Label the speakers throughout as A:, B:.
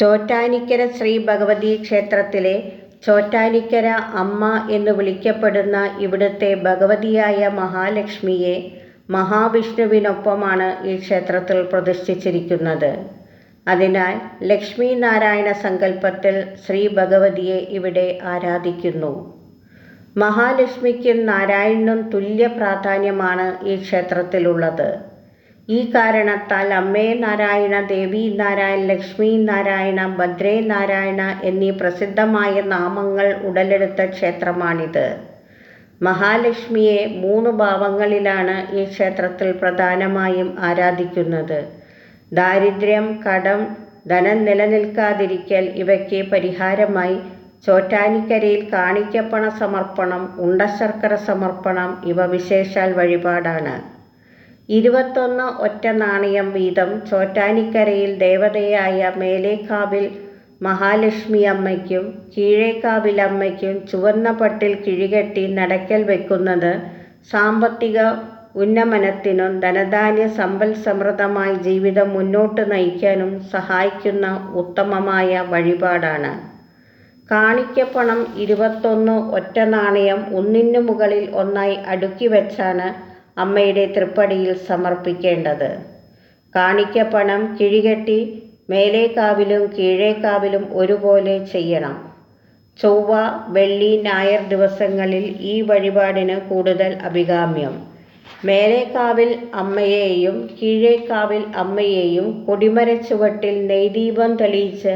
A: ചോറ്റാനിക്കര ശ്രീ ഭഗവതി ക്ഷേത്രത്തിലെ ചോറ്റാനിക്കര അമ്മ എന്ന് വിളിക്കപ്പെടുന്ന ഇവിടുത്തെ ഭഗവതിയായ മഹാലക്ഷ്മിയെ മഹാവിഷ്ണുവിനൊപ്പമാണ് ഈ ക്ഷേത്രത്തിൽ പ്രതിഷ്ഠിച്ചിരിക്കുന്നത്. അതിനാൽ ലക്ഷ്മി നാരായണ സങ്കല്പത്തിൽ ശ്രീ ഭഗവതിയെ ഇവിടെ ആരാധിക്കുന്നു. മഹാലക്ഷ്മിക്കും നാരായണനും തുല്യ പ്രാധാന്യമാണ് ഈ ക്ഷേത്രത്തിലുള്ളത്. ഈ കാരണത്താൽ അമ്മേ നാരായണ ദേവി നാരായണ ലക്ഷ്മി നാരായണ ഭദ്രേ നാരായണ എന്നീ പ്രസിദ്ധമായ നാമങ്ങൾ ഉടലെടുത്ത ക്ഷേത്രമാണിത്. മഹാലക്ഷ്മിയെ മൂന്ന് ഭാവങ്ങളിലാണ് ഈ ക്ഷേത്രത്തിൽ പ്രധാനമായും ആരാധിക്കുന്നത്. ദാരിദ്ര്യം കടം ധനം നിലനിൽക്കാതിരിക്കൽ ഇവയ്ക്ക് പരിഹാരമായി ചോറ്റാനിക്കരയിൽ കാണിക്കപ്പണ സമർപ്പണം ഉണ്ടശർക്കര സമർപ്പണം ഇവ വിശേഷാൽ വഴിപാടാണ്. ഇരുപത്തൊന്ന് ഒറ്റ നാണയം വീതം ചോറ്റാനിക്കരയിൽ ദേവതയായ മേലേക്കാവിൽ മഹാലക്ഷ്മി അമ്മയ്ക്കും കീഴേക്കാവിൽ അമ്മയ്ക്കും ചുവന്ന പട്ടിൽ കിഴികെട്ടി നടക്കൽ വെക്കുന്നത് സാമ്പത്തിക ഉന്നമനത്തിനും ധനധാന്യ സമ്പൽ സമൃദ്ധമായി ജീവിതം മുന്നോട്ട് നയിക്കാനും സഹായിക്കുന്ന ഉത്തമമായ വഴിപാടാണ്. കാണിക്കപ്പണം ഇരുപത്തൊന്ന് ഒറ്റ നാണയം ഒന്നിനു മുകളിൽ ഒന്നായി അടുക്കി വെച്ചാണ് അമ്മയുടെ തൃപ്പടിയിൽ സമർപ്പിക്കേണ്ടത്. കാണിക്കപ്പണം കിഴികെട്ടി മേലേക്കാവിലും കീഴേക്കാവിലും ഒരുപോലെ ചെയ്യണം. ചൊവ്വ വെള്ളി ഞായർ ദിവസങ്ങളിൽ ഈ വഴിപാടിന് കൂടുതൽ അഭികാമ്യം. മേലേക്കാവിൽ അമ്മയെയും കീഴേക്കാവിൽ അമ്മയെയും കൊടിമരച്ചുവട്ടിൽ നെയ്ദീപം തെളിയിച്ച്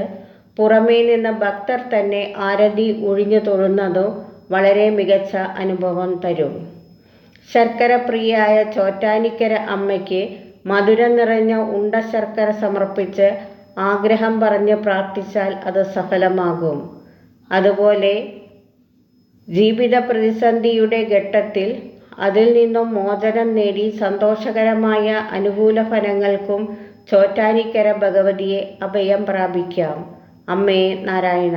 A: പുറമേ നിന്ന് ഭക്തർ തന്നെ ആരതി ഒഴിഞ്ഞു തൊഴുന്നതും വളരെ മികച്ച അനുഭവം തരും. ശർക്കര പ്രിയായ ചോറ്റാനിക്കര അമ്മയ്ക്ക് മധുരം നിറഞ്ഞ ഉണ്ട ശർക്കര സമർപ്പിച്ച് ആഗ്രഹം പറഞ്ഞ് പ്രാർത്ഥിച്ചാൽ അത് സഫലമാകും. അതുപോലെ ജീവിത പ്രതിസന്ധിയുടെ ഘട്ടത്തിൽ അതിൽ നിന്നും മോചനം നേടി സന്തോഷകരമായ അനുകൂല ഫലങ്ങൾക്കും ചോറ്റാനിക്കര ഭഗവതിയെ അഭയം പ്രാപിക്കാം. അമ്മേ നാരായണ.